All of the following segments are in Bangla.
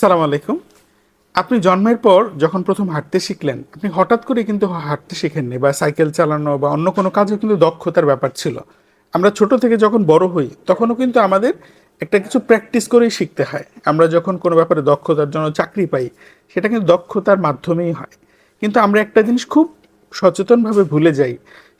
সালাম আলাইকুম। আপনি জন্মের পর যখন প্রথম হাঁটতে শিখলেন, আপনি হঠাৎ করে কিন্তু হাঁটতে শিখেননি বা সাইকেল চালানো বা অন্য কোনো কাজও কিন্তু দক্ষতার ব্যাপার ছিল। আমরা ছোট থেকে যখন বড় হই, তখনও কিন্তু আমাদের একটা কিছু প্র্যাকটিস করেই শিখতে হয়। আমরা যখন কোনো ব্যাপারে দক্ষতার জন্য চাকরি পাই, সেটা কিন্তু দক্ষতার মাধ্যমেই হয়। কিন্তু আমরা একটা জিনিস খুব সচেতনভাবে ভুলে যাই,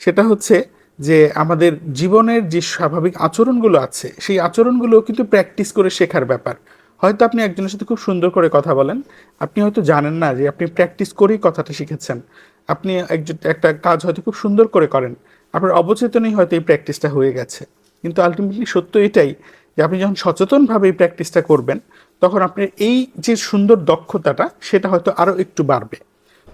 সেটা হচ্ছে যে আমাদের জীবনের যে স্বাভাবিক আচরণগুলো আছে, সেই আচরণগুলো কিন্তু প্র্যাকটিস করে শেখার ব্যাপার। হয়তো আপনি একজনের সাথে খুব সুন্দর করে কথা বলেন। আপনি হয়তো জানেন না যে আপনি প্র্যাকটিস করেই কথাটা শিখেছেন। আপনি একজন, একটা কাজ হয়তো খুব সুন্দর করে করেন। আপনার অবচেতনেই হয়তো এই প্র্যাকটিসটা হয়ে গেছে। কিন্তু আলটিমেটলি সত্য এটাই যে আপনি যখন সচেতনভাবে এই প্র্যাকটিসটা করবেন, তখন আপনার এই যে সুন্দর দক্ষতাটা, সেটা হয়তো আরও একটু বাড়বে।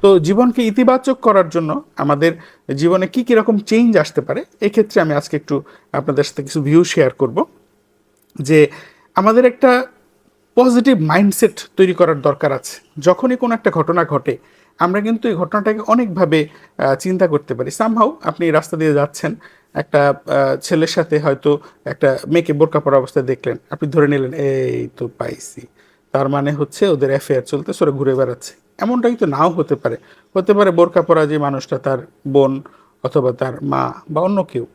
তো জীবনকে ইতিবাচক করার জন্য আমাদের জীবনে কি কী রকম চেঞ্জ আসতে পারে, এক্ষেত্রে আমি আজকে একটু আপনাদের সাথে কিছু ভিউ শেয়ার করব। যে আমাদের একটা পজিটিভ মাইন্ডসেট তৈরি করার দরকার আছে। যখনই কোনো একটা ঘটনা ঘটে, আমরা কিন্তু এই ঘটনাটাকে অনেকভাবে চিন্তা করতে পারি। সামহাও আপনি রাস্তা দিয়ে যাচ্ছেন, একটা ছেলের সাথে হয়তো একটা মেয়েকে বোরকা পরা অবস্থায় দেখলেন। আপনি ধরে নিলেন, এই তো পাইছি। তার মানে হচ্ছে ওদের অ্যাফেয়ার চলতেছে, ওরা ঘুরে বেড়াচ্ছে। এমনটা কিন্তু নাও হতে পারে। হতে পারে বোরকা পরা যে মানুষটা তার বোন অথবা তার মা বা অন্য কেউ।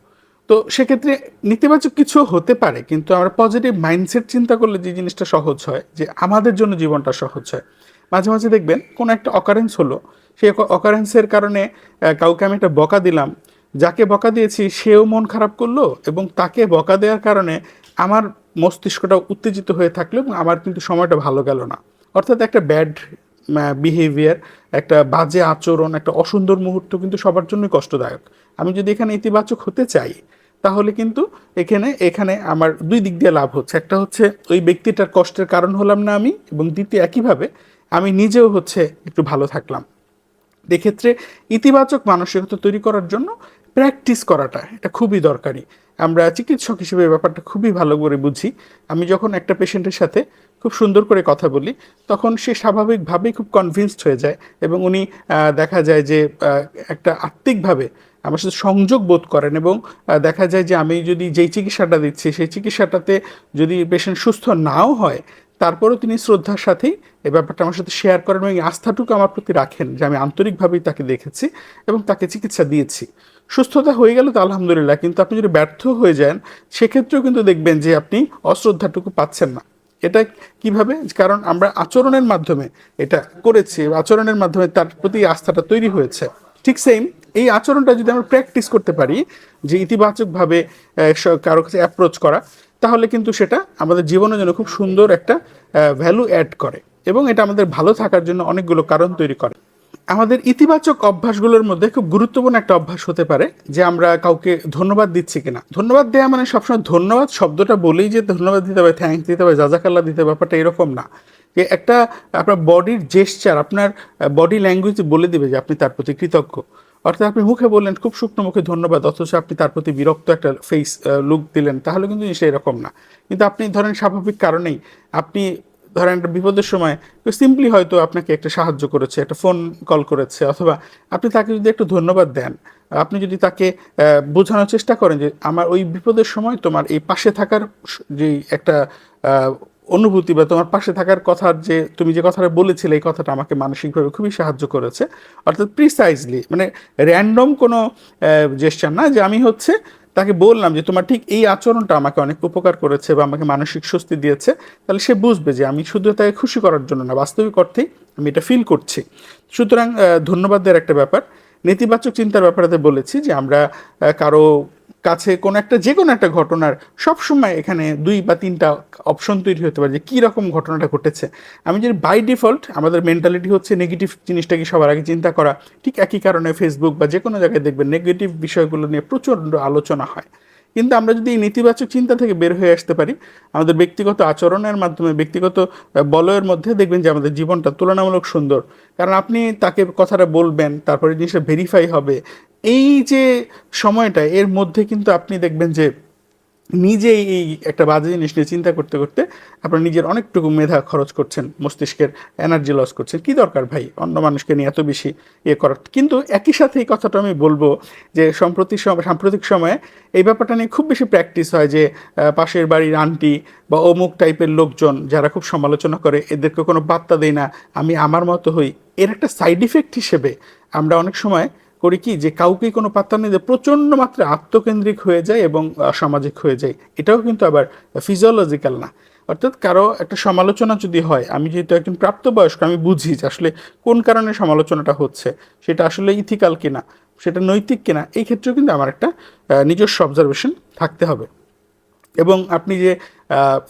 তো সেক্ষেত্রে নেতিবাচক কিছু হতে পারে, কিন্তু আমরা পজিটিভ মাইন্ডসেট চিন্তা করলে যে জিনিসটা সহজ হয়, যে আমাদের জন্য জীবনটা সহজ হয়। মাঝে মাঝে দেখবেন কোনো একটা অকারেন্স হলো, সেই অকারেন্সের কারণে কাউকে আমি একটা বকা দিলাম, যাকে বকা দিয়েছি সেও মন খারাপ করল এবং তাকে বকা দেওয়ার কারণে আমার মস্তিষ্কটা উত্তেজিত হয়ে থাকল এবং আমার কিন্তু সময়টা ভালো গেল না। অর্থাৎ একটা ব্যাড বিহেভিয়ার একটা বাজে আচরণ, একটা অসুন্দর মুহূর্ত কিন্তু সবার জন্যই কষ্টদায়ক। আমি যদি এখানে ইতিবাচক হতে চাই তাহলে কিন্তু এখানে এখানে আমার দুই দিক দিয়ে লাভ হচ্ছে। একটা হচ্ছে ওই ব্যক্তিটার কষ্টের কারণ হলাম না আমি এবং দ্বিতীয় একইভাবে আমি নিজেও হচ্ছে একটু ভালো থাকলাম। এক্ষেত্রে ইতিবাচক মানসিকতা তৈরি করার জন্য প্র্যাকটিস করাটা এটা খুবই দরকারি। আমরা চিকিৎসক হিসেবে ব্যাপারটা খুবই ভালো করে বুঝি। আমি যখন একটা পেশেন্টের সাথে খুব সুন্দর করে কথা বলি, তখন সে স্বাভাবিকভাবেই খুব কনভিন্সড হয়ে যায় এবং উনি দেখা যায় যে একটা আত্মিকভাবে আমার সাথে সংযোগ বোধ করেন এবং দেখা যায় যে আমি যদি যেই চিকিৎসাটা দিচ্ছি, সেই চিকিৎসাটাতে যদি পেশেন্ট সুস্থ নাও হয়, তারপরেও তিনি শ্রদ্ধার সাথেই এই ব্যাপারটা আমার সাথে শেয়ার করেন এবং আস্থাটুকু আমার প্রতি রাখেন যে আমি আন্তরিকভাবেই তাকে দেখেছি এবং তাকে চিকিৎসা দিয়েছি। সুস্থতা হয়ে গেল তো আলহামদুলিল্লাহ, কিন্তু আপনি যদি ব্যর্থ হয়ে যান, সেক্ষেত্রেও কিন্তু দেখবেন যে আপনি অশ্রদ্ধাটুকু পাচ্ছেন না। এটা কীভাবে? কারণ আমরা আচরণের মাধ্যমে এটা করেছি, আচরণের মাধ্যমে তার প্রতি আস্থাটা তৈরি হয়েছে। ঠিক সেম এই আচরণটা যদি আমরা প্র্যাকটিস করতে পারি, যে ইতিবাচকভাবে কারও কাছে অ্যাপ্রোচ করা, তাহলে কিন্তু সেটা আমাদের জীবনের জন্য খুব সুন্দর একটা ভ্যালু অ্যাড করে এবং এটা আমাদের ভালো থাকার জন্য অনেকগুলো কারণ তৈরি করে। আমাদের ইতিবাচক অভ্যাসগুলোর মধ্যে খুব গুরুত্বপূর্ণ একটা অভ্যাস হতে পারে যে আমরা কাউকে ধন্যবাদ দিচ্ছি কিনা। ধন্যবাদ দেওয়া মানে সবসময় ধন্যবাদ শব্দটা বলেই যে ধন্যবাদ দিতে হবে থ্যাংক দিতে হবে, জাজাকাল্লা দিতে হবে, ব্যাপারটা এরকম না। যে একটা আপনার বডির জেস্চার আপনার বডি ল্যাঙ্গুয়েজ বলে দিবে যে আপনি তার প্রতি কৃতজ্ঞ। অর্থাৎ আপনি মুখে বললেন, খুব শুকনো মুখে ধন্যবাদ, অথচ আপনি তার প্রতি বিরক্ত একটা ফেস লুক দিলেন, তাহলে কিন্তু জিনিসটা এরকম না। কিন্তু আপনি ধরেন স্বাভাবিক কারণেই আপনি ধরেন একটা বিপদের সময় সিম্পলি হয়তো আপনাকে একটা সাহায্য করেছে, একটা ফোন কল করেছে, অথবা আপনি তাকে যদি একটু ধন্যবাদ দেন, আপনি যদি তাকে বোঝানোর চেষ্টা করেন যে আমার ওই বিপদের সময় তোমার এই পাশে থাকার যে একটা অনুভূতি বা তোমার পাশে থাকার কথার যে, তুমি যে কথাটা বলেছিলে, এই কথাটা আমাকে মানসিকভাবে খুবই সাহায্য করেছে। অর্থাৎ প্রিসাইজলি মানে র্যান্ডম কোনো জেস্টার না যে আমি হচ্ছে তাকে বললাম যে তোমার ঠিক এই আচরণটা আমাকে অনেক উপকার করেছে বা আমাকে মানসিক স্বস্তি দিয়েছে। তাহলে সে বুঝবে যে আমি শুধু তাকে খুশি করার জন্য না বাস্তবিক অর্থেই আমি এটা ফিল করছি। সুতরাং আহ, ধন্যবাদ দেওয়ার একটা ব্যাপার। নেতিবাচক চিন্তার ব্যাপারে বলেছি যে আমরা কারও কাছে কোনো একটা যে কোনো একটা ঘটনার সবসময় এখানে দুই বা তিনটা অপশন তৈরি হতে পারে যে কী রকম ঘটনাটা ঘটেছে। আমি যদি বাই ডিফল্ট আমাদের মেন্টালিটি হচ্ছে নেগেটিভ জিনিসটাকে সবার আগে চিন্তা করা, ঠিক একই কারণে ফেসবুক বা যে কোনো জায়গায় দেখবেন নেগেটিভ বিষয়গুলো নিয়ে প্রচণ্ড আলোচনা হয়। কিন্তু আমরা যদি এই নেতিবাচক চিন্তা থেকে বের হয়ে আসতে পারি, আমাদের ব্যক্তিগত আচরণের মাধ্যমে, ব্যক্তিগত বলয়ের মধ্যে দেখবেন যে আমাদের জীবনটা তুলনামূলক সুন্দর। কারণ আপনি তাকে কথাটা বলবেন, তারপরে জিনিসটা ভেরিফাই হবে এই যে সময়টা, এর মধ্যে কিন্তু আপনি দেখবেন যে নিজেই এই একটা বাজে জিনিস নিয়ে চিন্তা করতে করতে আপনার নিজের অনেকটুকু মেধা খরচ করছেন, মস্তিষ্কের এনার্জি লস করছেন। কি দরকার ভাই? অন্য মানুষকে নিয়ে এত বেশি ইয়ে করার কিন্তু একই সাথে এই কথাটা আমি বলব যে সম্প্রতি সম- সাম্প্রতিক সময়ে এই ব্যাপারটা নিয়ে খুব বেশি প্র্যাকটিস হয় যে পাশের বাড়ির আন্টি বা অমুক টাইপের লোকজন যারা খুব সমালোচনা করে, এদেরকে কোনো বার্তা দেয় না, আমি আমার মতো হই। এর একটা সাইড ইফেক্ট হিসেবে আমরা অনেক সময় করি কি যে কাউকেই কোনো পাত্তা নেই যে প্রচণ্ড মাত্রায় আত্মকেন্দ্রিক হয়ে যায় এবং সামাজিক হয়ে যায়। এটাও কিন্তু আবার ফিজিওলজিক্যাল না। অর্থাৎ কারও একটা সমালোচনা যদি হয়, আমি যেহেতু একজন প্রাপ্তবয়স্ক, আমি বুঝি যে আসলে কোন কারণে সমালোচনাটা হচ্ছে, সেটা আসলে ইথিক্যাল কিনা, সেটা নৈতিক কিনা, এই ক্ষেত্রেও কিন্তু আমার একটা নিজস্ব অবজারভেশন থাকতে হবে। এবং আপনি যে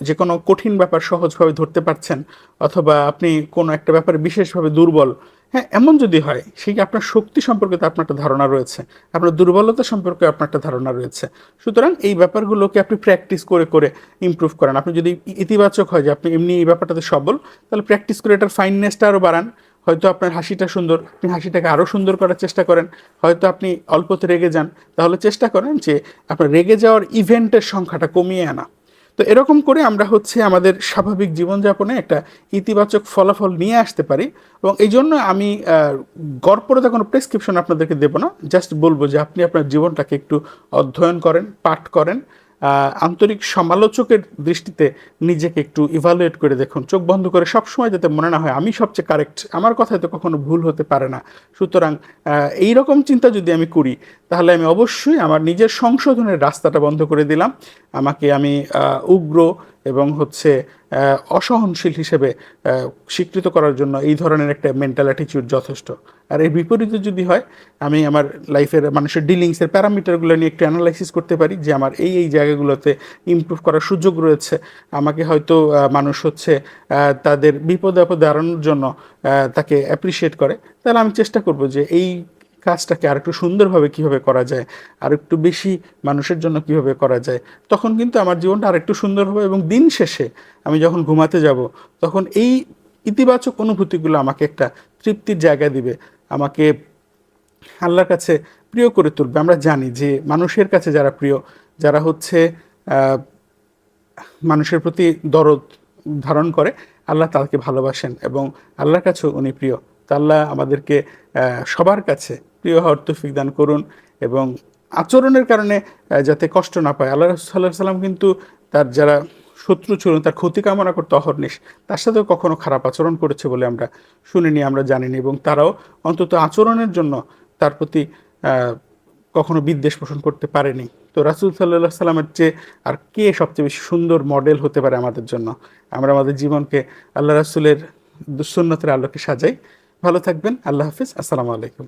যে কোনো কঠিন ব্যাপার সহজভাবে ধরতে পারছেন, অথবা আপনি কোনো একটা ব্যাপারে বিশেষভাবে দুর্বল হ্যাঁ এমন যদি হয়, সেই আপনার শক্তি সম্পর্কে তো আপনার একটা ধারণা রয়েছে, আপনার দুর্বলতা সম্পর্কে আপনার একটা ধারণা রয়েছে, সুতরাং এই ব্যাপারগুলোকে আপনি প্র্যাকটিস করে করে ইমপ্রুভ করেন। আপনি যদি ইতিবাচক হয় যে আপনি এমনি এই ব্যাপারটাতে সবল, তাহলে প্র্যাকটিস করে এটার ফাইননেসটা আরও বাড়ান। হয়তো আপনার হাসিটা সুন্দর, আপনি হাসিটাকে আরও সুন্দর করার চেষ্টা করেন। হয়তো আপনি অল্পতে রেগে যান, তাহলে চেষ্টা করেন যে আপনার রেগে যাওয়ার ইভেন্টের সংখ্যাটা কমিয়ে আনা। তো এরকম করে আমরা হচ্ছে আমাদের স্বাভাবিক জীবনযাপনে একটা ইতিবাচক ফলাফল নিয়ে আসতে পারি এবং এই জন্য আমি গড়পরতা কোনো প্রেসক্রিপশন আপনাদেরকে দেবো না। জাস্ট বলব যে আপনি আপনার জীবনটাকে একটু অধ্যয়ন করেন, পাঠ করেন আন্তরিক সমালোচকের দৃষ্টিতে নিজেকে একটু ইভালুয়েট করে দেখুন। চোখ বন্ধ করে সবসময় যাতে মনে না হয়, আমি সবচেয়ে কারেক্ট আমার কথায় তো কখনো ভুল হতে পারে না। সুতরাং এই রকম চিন্তা যদি আমি করি, তাহলে আমি অবশ্যই আমার নিজের সংশোধনের রাস্তাটা বন্ধ করে দিলাম। আমাকে আমি উগ্র এবং হচ্ছে অসহনশীল হিসেবে স্বীকৃত করার জন্য এই ধরনের একটা মেন্টাল অ্যাটিটিউড যথেষ্ট। আর এর বিপরীতে যদি হয়, আমি আমার লাইফের মানুষের ডিলিংসের প্যারামিটারগুলো নিয়ে একটু অ্যানালাইসিস করতে পারি যে আমার এই এই জায়গাগুলোতে ইমপ্রুভ করার সুযোগ রয়েছে। আমাকে হয়তো মানুষ হচ্ছে তাদের বিপদে আপদে এড়ানোর জন্য তাকে অ্যাপ্রিসিয়েট করে। তাহলে আমি চেষ্টা করব যে এই কাজটাকে আর একটু সুন্দরভাবে কীভাবে করা যায় আর একটু বেশি মানুষের জন্য কীভাবে করা যায়। তখন কিন্তু আমার জীবনটা আর একটু সুন্দর হবে এবং দিন শেষে আমি যখন ঘুমাতে যাব, তখন এই ইতিবাচক অনুভূতিগুলো আমাকে একটা তৃপ্তির জায়গা দিবে। আমাকে আল্লাহর কাছে প্রিয় করে তুলবে। আমরা জানি যে মানুষের কাছে যারা প্রিয়, যারা হচ্ছে মানুষের প্রতি দরদ ধারণ করে, আল্লাহ তাকে ভালোবাসেন এবং আল্লাহর কাছেও উনি প্রিয়। তা আল্লাহ আমাদেরকে সবার কাছে প্রিয় হওয়ার তৌফিক দান করুন এবং আচরণের কারণে যাতে কষ্ট না পায়। আল্লাহ সাল্লাহ সাল্লাম কিন্তু তার যারা শত্রু ছিল তার ক্ষতি কামনা করতে অহর্নিশ তার সাথেও কখনো খারাপ আচরণ করেছে বলে আমরা শুনিনি, আমরা জানিনি, এবং তারাও অন্তত আচরণের জন্য তার প্রতি কখনো বিদ্বেষ পোষণ করতে পারেনি। তো রাসুল সাল্লাহ সাল্লামের চেয়ে আর কে সবচেয়ে বেশি সুন্দর মডেল হতে পারে আমাদের জন্য? আমরা আমাদের জীবনকে আল্লাহ রাসুলের সুন্নতের আলোকে সাজাই। ভালো থাকবেন, আল্লাহ হাফিজ, আসসালামু আলাইকুম।